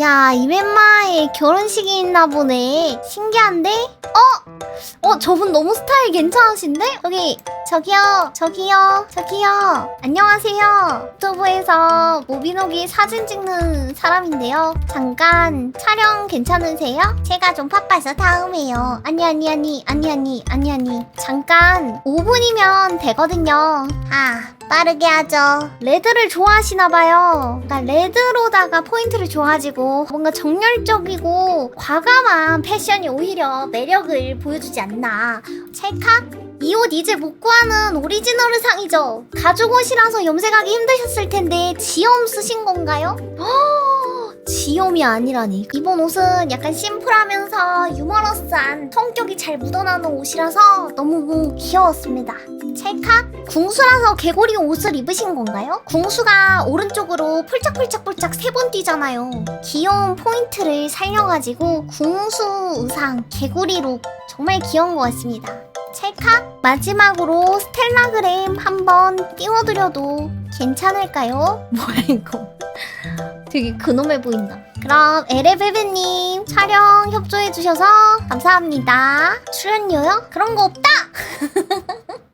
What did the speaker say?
야, 이벤마에 결혼식이 있나 보네. 신기한데? 어? 어, 저분 너무 스타일 괜찮으신데? 여기, 저기요, 저기요, 저기요. 안녕하세요. 유튜브에서 모비노기 사진 찍는 사람인데요. 잠깐 촬영 괜찮으세요? 제가 좀 바빠서 다음에요. 아니, 아니, 아니, 아니, 아니, 아니, 아니. 잠깐 5분이면 되거든요. 아, 빠르게 하죠. 레드를 좋아하시나봐요. 그러니까 레드로다가 포인트를 줘가지고 뭔가 정열적이고 과감한 패션이 오히려 매력을 보여주지 않나. 찰칵? 이 옷 이제 못 구하는 오리지널 의상이죠. 가죽 옷이라서 염색하기 힘드셨을 텐데 지엄 쓰신 건가요? 허, 지엄이 아니라니. 이번 옷은 약간 심플하면서 유머러스한 성격이 잘 묻어나는 옷이라서 너무 귀여웠습니다. 찰칵? 궁수라서 개구리 옷을 입으신 건가요? 궁수가 오른쪽으로 폴짝폴짝폴짝 세 번 뛰잖아요. 귀여운 포인트를 살려가지고 궁수 의상 개구리룩 정말 귀여운 것 같습니다. 찰칵? 마지막으로 스텔라그램 한번 띄워드려도 괜찮을까요? 뭐야 이거 되게 근엄해 보인다 그럼 에레베베님 촬영 협조해주셔서 감사합니다 출연료요? 그런 거 없다!